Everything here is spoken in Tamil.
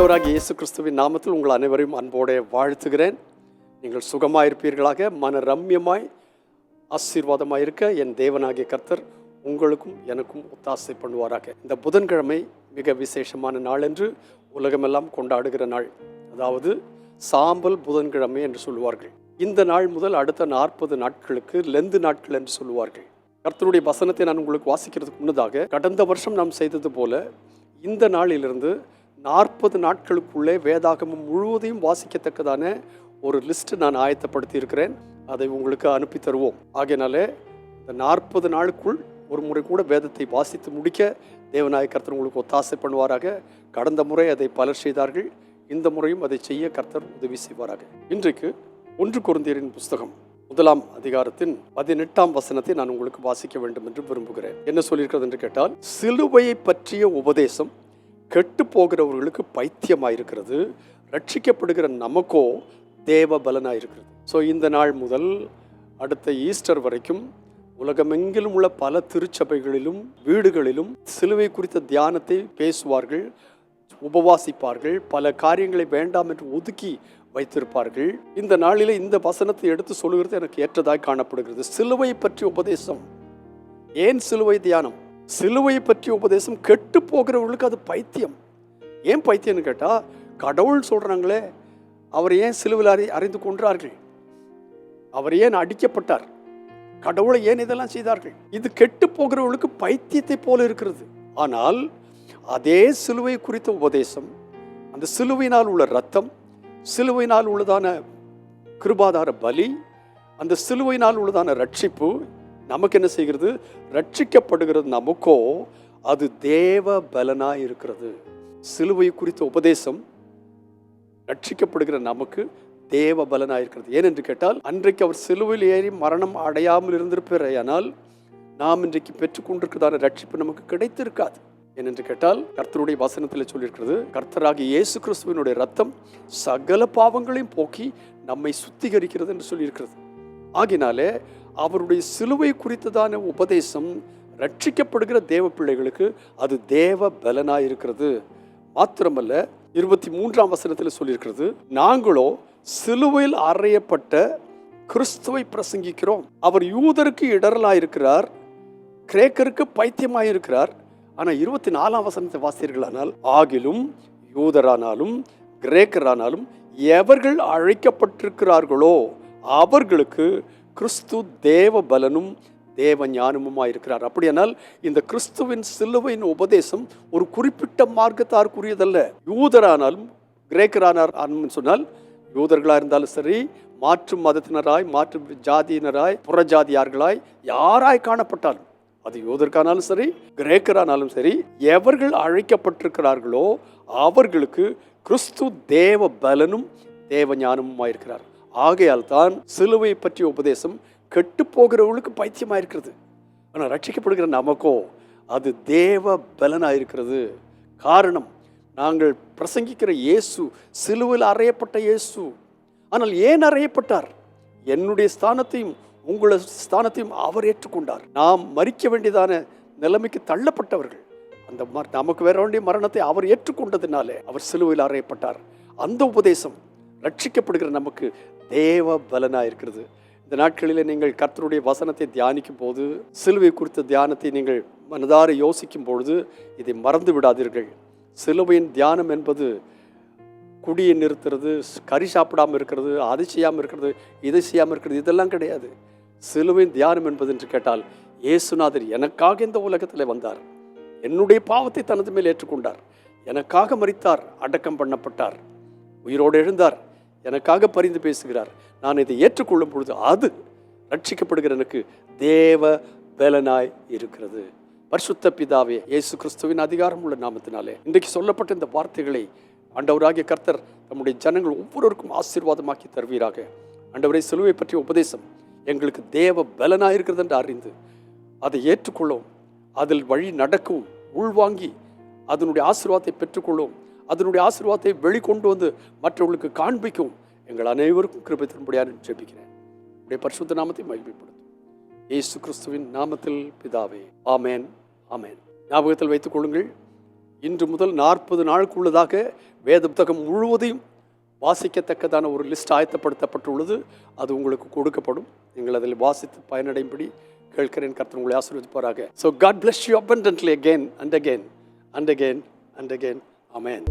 ஆண்டவராக இயேசு கிறிஸ்துவின் நாமத்தில் உங்கள் அனைவரையும் அன்போடு வாழ்த்துகிறேன். நீங்கள் சுகமாக இருப்பீர்களாக மன ரம்யமாய் ஆசீர்வாதமாக இருக்க என் தேவனாகிய கர்த்தர் உங்களுக்கும் எனக்கும் ஒத்தாசை பண்ணுவாராக. இந்த புதன்கிழமை மிக விசேஷமான நாள் என்று உலகமெல்லாம் கொண்டாடுகிற நாள். அதாவது சாம்பல் புதன்கிழமை என்று சொல்லுவார்கள். இந்த நாள் முதல் அடுத்த நாற்பது நாட்களுக்கு லெந்து நாட்கள் என்று சொல்லுவார்கள். கர்த்தருடைய வசனத்தை நான் உங்களுக்கு வாசிக்கிறதுக்கு முன்னதாக கடந்த வருஷம் நாம் செய்தது போல இந்த நாளிலிருந்து நாற்பது நாட்களுக்குள்ளே வேதாகமம் முழுவதையும் வாசிக்கத்தக்கதான ஒரு லிஸ்ட் நான் ஆயத்தப்படுத்தி இருக்கிறேன் அதை உங்களுக்கு அனுப்பி தருவோம். ஆகையினாலே இந்த நாற்பது நாளுக்குள் ஒரு முறை கூட வேதத்தை வாசித்து முடிக்க தேவநாய கர்த்தர் உங்களுக்கு ஒத்தாசை பண்ணுவாராக. கடந்த முறை அதை பலர் செய்தார்கள். இந்த முறையும் அதை செய்ய கர்த்தர் உதவி செய்வாராக. இன்றைக்கு ஒன்று குருந்தியரின் புஸ்தகம் முதலாம் அதிகாரத்தின் பதினெட்டாம் வசனத்தை நான் உங்களுக்கு வாசிக்க வேண்டும் என்று விரும்புகிறேன். என்ன சொல்லியிருக்கிறது என்று கேட்டால் சிலுவையை பற்றிய உபதேசம் கெட்டு போகிறவர்களுக்கு பைத்தியமாக இருக்கிறது ரட்சிக்கப்படுகிற நமக்கோ தேவ பலனாயிருக்கிறது ஸோ இந்த நாள் முதல் அடுத்த ஈஸ்டர் வரைக்கும் உலகமெங்கிலும் உள்ள பல திருச்சபைகளிலும் வீடுகளிலும் சிலுவை குறித்த தியானத்தை பேசுவார்கள் உபவாசிப்பார்கள் பல காரியங்களை வேண்டாம் என்று ஒதுக்கி வைத்திருப்பார்கள். இந்த நாளில் இந்த வசனத்தை எடுத்து சொல்லுகிறது எனக்கு ஏற்றதாய் காணப்படுகிறது. சிலுவை பற்றி உபதேசம். ஏன் சிலுவை தியானம்? சிலுவை பற்றிய உபதேசம் கெட்டு போகிறவர்களுக்கு அது பைத்தியம். ஏன் பைத்தியம்னு கேட்டால் கடவுள் சொல்கிறாங்களே அவர் ஏன் சிலுவில் அறி அறிந்து கொன்றார்கள்? அவர் ஏன் அடிக்கப்பட்டார்? கடவுளை ஏன் இதெல்லாம் செய்தார்கள்? இது கெட்டு போகிறவர்களுக்கு பைத்தியத்தை போல இருக்கிறது. ஆனால் அதே சிலுவை குறித்த உபதேசம் அந்த சிலுவையினால் உள்ள ரத்தம் சிலுவையினால் உள்ளதான கிருபாதார பலி அந்த சிலுவையினால் உள்ளதான ரட்சிப்பு நமக்கு என்ன செய்கிறது? ரட்சிக்கப்படுகிறது நமக்கோ அது தேவ பலனாக இருக்கிறது. சிலுவை குறித்த உபதேசம் ரட்சிக்கப்படுகிற நமக்கு தேவ பலனாக இருக்கிறது ஏனென்று கேட்டால் அன்றைக்கு அவர் சிலுவையில் ஏறி மரணம் அடையாமல் இருந்திருப்பாரையானால் நாம் இன்றைக்கு பெற்றுக்கொண்டிருக்கிறதான ரட்சிப்பு நமக்கு கிடைத்திருக்காது. ஏனென்று கேட்டால் கர்த்தருடைய வசனத்தில் சொல்லியிருக்கிறது கர்த்தராகி இயேசு கிறிஸ்துவனுடைய ரத்தம் சகல பாவங்களையும் போக்கி நம்மை சுத்திகரிக்கிறது என்று சொல்லியிருக்கிறது. ஆகினாலே அவருடைய சிலுவை குறித்ததான உபதேசம் ரட்சிக்கப்படுகிற தேவ பிள்ளைகளுக்கு அது தேவ பலனாக இருக்கிறது மாத்திரமல்ல இருபத்தி மூன்றாம் வசனத்தில் சொல்லியிருக்கிறது நாங்களோ சிலுவையில் அறையப்பட்ட கிறிஸ்துவை பிரசங்கிக்கிறோம். அவர் யூதருக்கு இடரலாயிருக்கிறார் கிரேக்கருக்கு பைத்தியமாயிருக்கிறார். ஆனால் இருபத்தி நாலாம் வசனத்தை வாசியர்களானால் ஆகிலும் யூதரானாலும் கிரேக்கரானாலும் எவர்கள் அழைக்கப்பட்டிருக்கிறார்களோ அவர்களுக்கு கிறிஸ்து தேவ பலனும் தேவ ஞானமுமாக இருக்கிறார் அப்படியானால் இந்த கிறிஸ்துவின் சிலுவையின் உபதேசம் ஒரு குறிப்பிட்ட மார்க்கத்தாருக்குரியதல்ல. யூதரானாலும் கிரேக்கரானார் சொன்னால் யூதர்களாக இருந்தாலும் சரி மாற்று மதத்தினராய் மாற்று ஜாதியினராய் புறஜாதியார்களாய் யாராய் காணப்பட்டாலும் அது யூதர்கானாலும் சரி கிரேக்கரானாலும் சரி எவர்கள் அழைக்கப்பட்டிருக்கிறார்களோ அவர்களுக்கு கிறிஸ்து தேவ பலனும் தேவ ஞானமுமாயிருக்கிறார் ஆகையால் தான் சிலுவை பற்றிய உபதேசம் கெட்டு போகிறவர்களுக்கு பைத்தியமாக இருக்கிறது ஆனால் ரட்சிக்கப்படுகிற நமக்கோ அது தேவ பலனாக இருக்கிறது காரணம் நாங்கள் பிரசங்கிக்கிற இயேசு சிலுவில் அறையப்பட்ட இயேசு. ஆனால் ஏன் அறையப்பட்டார்? என்னுடைய ஸ்தானத்தையும் உங்களை ஸ்தானத்தையும் அவர் ஏற்றுக்கொண்டார். நாம் மறிக்க வேண்டியதான நிலைமைக்கு தள்ளப்பட்டவர்கள். அந்த ம- நமக்கு வேற வேண்டிய மரணத்தை அவர் ஏற்றுக்கொண்டதினாலே அவர் சிலுவையில் அறையப்பட்டார். அந்த உபதேசம் ரட்சிக்கப்படுகிற நமக்கு தேவ பலனாக இருக்கிறது. இந்த நாட்களில் நீங்கள் கர்த்தருடைய வசனத்தை தியானிக்கும் போது சிலுவை குறித்த தியானத்தை நீங்கள் மனதார யோசிக்கும் பொழுது இதை மறந்து விடாதீர்கள். சிலுவையின் தியானம் என்பது குடியை நிறுத்துறது கறி சாப்பிடாமல் இருக்கிறது அதை செய்யாமல் இருக்கிறது இதை செய்யாமல் இருக்கிறது இதெல்லாம் கிடையாது. சிலுவையின் தியானம் என்பது என்று கேட்டால் இயேசுநாதர் எனக்காக இந்த உலகத்தில் வந்தார். என்னுடைய பாவத்தை தனது மேல் ஏற்றுக்கொண்டார். எனக்காக மறித்தார் அடக்கம் பண்ணப்பட்டார். உயிரோடு எழுந்தார். எனக்காக பரிந்து பேசுகிறார். நான் இதை ஏற்றுக்கொள்ளும் பொழுது அது ரட்சிக்கப்படுகிற எனக்கு தேவ பலனாய் இருக்கிறது. பரிசுத்த பிதாவே இயேசு கிறிஸ்துவின் அதிகாரம் உள்ள நாமத்தினாலே இன்றைக்கு சொல்லப்பட்ட இந்த வார்த்தைகளை ஆண்டவராகிய கர்த்தர் நம்முடைய ஜனங்கள் ஒவ்வொருவருக்கும் ஆசீர்வாதமாக்கி தருவீராக. ஆண்டவரை சிலுவை பற்றிய உபதேசம் எங்களுக்கு தேவ பலனாய் இருக்கிறது என்று அறிந்து அதை ஏற்றுக்கொள்ளவும் அதில் வழி நடக்கவும் உள்வாங்கி அதனுடைய ஆசீர்வாதத்தை பெற்றுக்கொள்ளும் அதனுடைய ஆசீர்வாதத்தை வெளிக்கொண்டு வந்து மற்றவர்களுக்கு காண்பிக்கும் எங்கள் அனைவருக்கும் கிருபை தரும்படியாக ஜெபிக்கிறேன். உடைய பரிசுத்த நாமத்தை மகிமைப்படுத்தும் இயேசு கிறிஸ்துவின் நாமத்தில் பிதாவே ஆமேன் ஆமேன். ஞாபகத்தில் வைத்துக் கொள்ளுங்கள் இன்று முதல் நாற்பது நாளுக்குள்ளதாக வேத புத்தகம் முழுவதையும் வாசிக்கத்தக்கதான ஒரு லிஸ்ட் ஆயத்தப்படுத்தப்பட்டுள்ளது. அது உங்களுக்கு கொடுக்கப்படும். நீங்கள் அதில் வாசித்து பயனடையும்படி கேட்கிறேன். கர்த்தர் உங்களை ஆசீர்வதிப்பாராக. So God bless you abundantly again and again and again and again amen